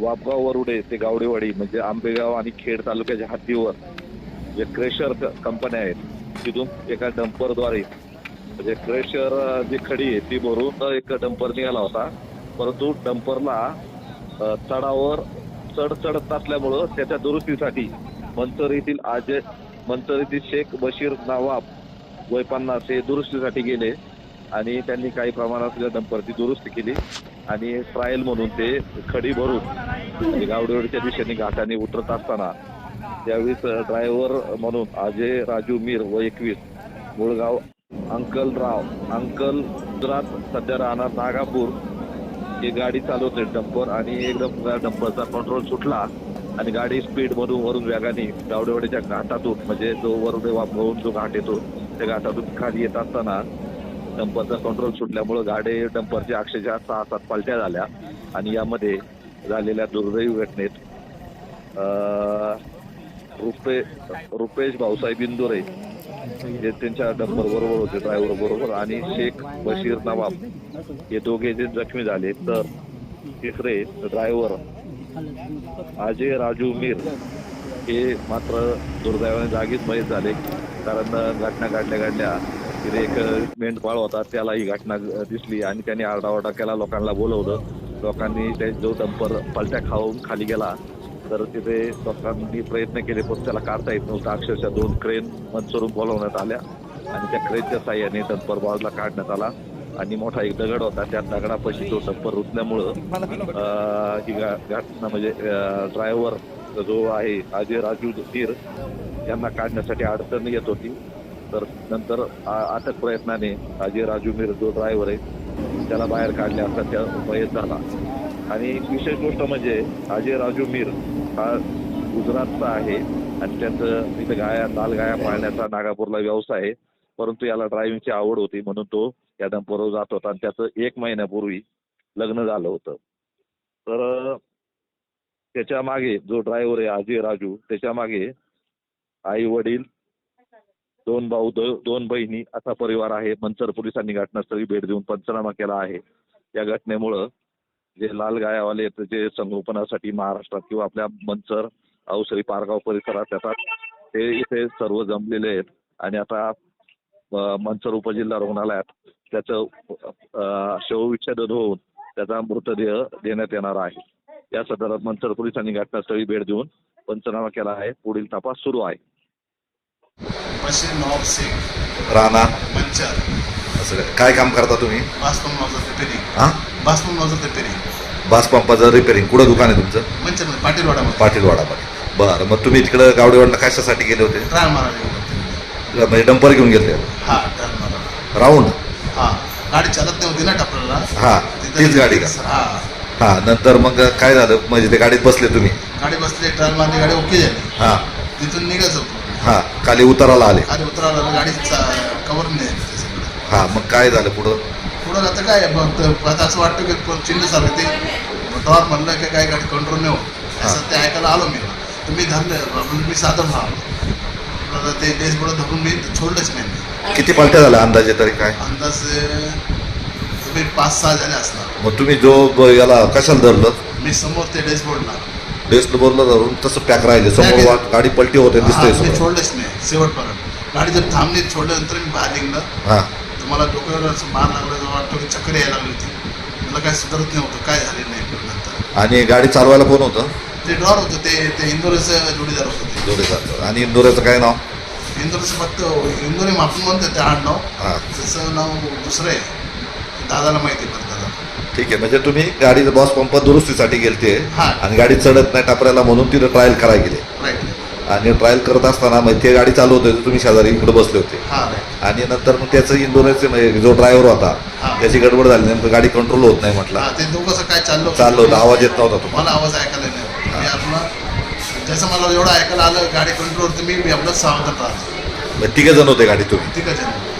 वापगाव वरुडे ते गावडेवाडी म्हणजे आंबेगाव आणि खेड तालुक्याच्या हद्दीवर जे क्रेशर कंपन्या आहेत तिथून एका डंपरद्वारे म्हणजे क्रेशर जी खडी आहे ती भरून एक डंपर निघाला होता. परंतु डंपरला चढावर चढ चढत असल्यामुळं त्याच्या दुरुस्तीसाठी मंचर येथील आज मंचर येथील शेख बशीर नवाब वय पन्नास हे दुरुस्तीसाठी गेले. आणि त्यांनी काही प्रमाणात त्या डंपरची दुरुस्ती केली. आणि ट्रायल म्हणून ते खडी भरून म्हणजे गावडेवाडीच्या दिशेने घाटाने उतरत असताना त्यावेळेस ड्रायव्हर म्हणून अजय राजू मीर व एकवीस मुळगाव अंकलराव अंकल गुजरात सध्या राहणार नागापूर ही गाडी चालवते डंपर आणि एकदम डंपरचा कंट्रोल सुटला आणि गाडी स्पीड मधून वरून वेगाने गावडेवाडीच्या घाटातून म्हणजे जो वरून वापरून जो घाट येतो त्या घाटातून खाली येत असताना डंपरचा कंट्रोल सुटल्यामुळं गाडे डंपरच्या अक्षरशः सहा सात पालट्या झाल्या आणि यामध्ये झालेल्या दुर्दैवी घटनेत रुपे रुपेश भाऊसाहेब इंदुरे हे त्यांच्या डंपर बरोबर होते ड्रायव्हर बरोबर. आणि शेख बशीर नवाब हे दोघे जे जखमी झाले तर तिसरे ड्रायव्हर अजय राजू मीर हे मात्र दुर्दैवाने जागीच मयत झाले कारण घटना घडल्या घडल्या तिथे एक मेंढपाळ होता त्याला ही घटना दिसली आणि त्याने आरडाओरडा केला लोकांना बोलवलं. लोकांनी ते जो डंपर पलट्या खाऊन खाली गेला तर तिथे लोकांनी प्रयत्न केले पण त्याला काढता येत नव्हतं. अक्षरशः दोन क्रेन मंचरून बोलवण्यात आल्या आणि त्या क्रेनच्या साह्याने डंपर बाजूला काढण्यात आला आणि मोठा एक दगड होता. त्या दगडापाशी तो डंपर रुतल्यामुळं ही गा- घटना म्हणजे ड्रायव्हर जो आहे अजय राजू धीर यांना काढण्यासाठी अडचण येत होती. तर नंतर अटक प्रयत्नाने जे राजू मीर जो ड्रायव्हर आहे त्याला बाहेर काढले असता त्या मयत झाला. आणि विशेष गोष्ट म्हणजे अजय राजू मीर हा गुजरातचा आहे आणि त्याचं इथं गाया लाल गाया पाळण्याचा नागापूरला व्यवसाय आहे. परंतु याला ड्रायव्हिंगची आवड होती म्हणून तो या डंपरवर जात होता आणि त्याचं एक महिन्यापूर्वी लग्न झालं होतं. तर त्याच्यामागे जो ड्रायव्हर आहे अजय राजू त्याच्यामागे आई वडील दोन भाऊ दोन बहिणी असा परिवार आहे. मंचर पोलिसांनी घटनास्थळी भेट देऊन पंचनामा केला आहे. या घटनेमुळं जे लाल गायावाले आहेत, जे संगोपनासाठी महाराष्ट्रात किंवा आपल्या मंचर औसरी पारगाव परिसरात येतात ते इथे सर्व जमलेले आहेत. आणि आता मंचर उपजिल्हा रुग्णालयात त्याचं शवविच्छेदन होऊन त्याचा मृतदेह देण्यात येणार आहे. या संदर्भात मंचर पोलिसांनी घटनास्थळी भेट देऊन पंचनामा केला आहे. पुढील तपास सुरू आहे. बशीर नवाब शेख राहणार मंचर. असं काय- काय काम करता तुम्ही? बासपम नॉझर रिपेरिंग. हा? रिपेरिंग. बास पंपाचं रिपेरिंग. कुठं दुकान आहे तुमचं? मंचरमध्ये पाटीलवाडामध्ये. पाटीलवाडामध्ये. बरं मग तुम्ही तिकडं गावडेवाडला कशासाठी गेले होते? मारायला म्हणजे डंपर घेऊन गेले हा मारायला. राऊंड? हा. गाडी चालत नाही होती ना टापराला. हा तीच गाडी का? हा. हा नंतर मग काय झालं? म्हणजे ते गाडीत बसले तुम्ही? गाडी बसली ट्रायल मारली गाडी ओके झाली. हा. तिथून निघायचं. हा खाली उताराला आले. गाडी उतरायला गाडी कवर नाही झाली सगळं. हा मग काय झालं पुढं? पुढं आता काय आता असं वाटतं की चिन्ह सारखं ते. डॉर म्हणलं की काय गाडी कंट्रोल नाही होत. असं ते ऐकायला आलो मी. तर मी धरलं म्हणून मी साधं भाव ते डेसबोर्ड धरून मी सोडलंच नाही मी. किती पलट्या झाल्या अंदाजे तरी काय? अंदाज तुम्ही पाच सहा झाले असणार. मग तुम्ही जो ब- याला कशाला धरलं? मी समोर ते डेसबोर्डला डेस्क बोरला धरून तसं पॅक राहिले. समोर वा- गाडी पलटी होते हा, दिसतंय मी समोर सोडलंच नाही शेवटपर्यंत. गाडी जर थांबली सोडल्यानंतर मी बाहेर निघलं. हा. तर मला डोक्यावर असं मार लागलं जर वाटतं की चक्कर यायला लागली होती. मला काय सुधारत नव्हतं काय झालेलं नाही पण नंतर. आणि गाडी चालवायला कोण होतं? ते ड्रॉर होतं ते ते इंदोरचं जोडीदार होतं. ते जोडीदार. आणि इंदोऱ्याचं काय नाव? इंदोरचं फक्त इंदोरी आपण म्हणतो ते आडनाव. हा. त्याचं नाव दुसरं आहे. दादाला माहिती दादा ठीक आहे. म्हणजे तुम्ही गाडी बॉस पंप दुरुस्तीसाठी गेलते. हा. आणि गाडी चढत नाही टापऱ्याला म्हणून तिथं ट्रायल करायला गेले. राईट आणि ट्रायल करत असताना मग ते गाडी चालू होते तुम्ही शेजारी इकडे बसले होते. हा राईट आणि नंतर मग त्याचं इंदोरचे म्हणजे जो ड्रायव्हर होता हा. त्याची गडबड झाली. नेमकं गाडी कंट्रोल होत नाही म्हटलं. हा ते दोघं काय चाललं होतं. चाललं होतं. आवाज येत नव्हता तुम्हाला. मला आवाज ऐकायला नाही होत. मी आपलं जसं मला एवढं ऐकायला आलं गाडी कंट्रोल मी आपलं सावधान राहतो. मग तिघे जण होते गाडी तुम्ही ठीक आहे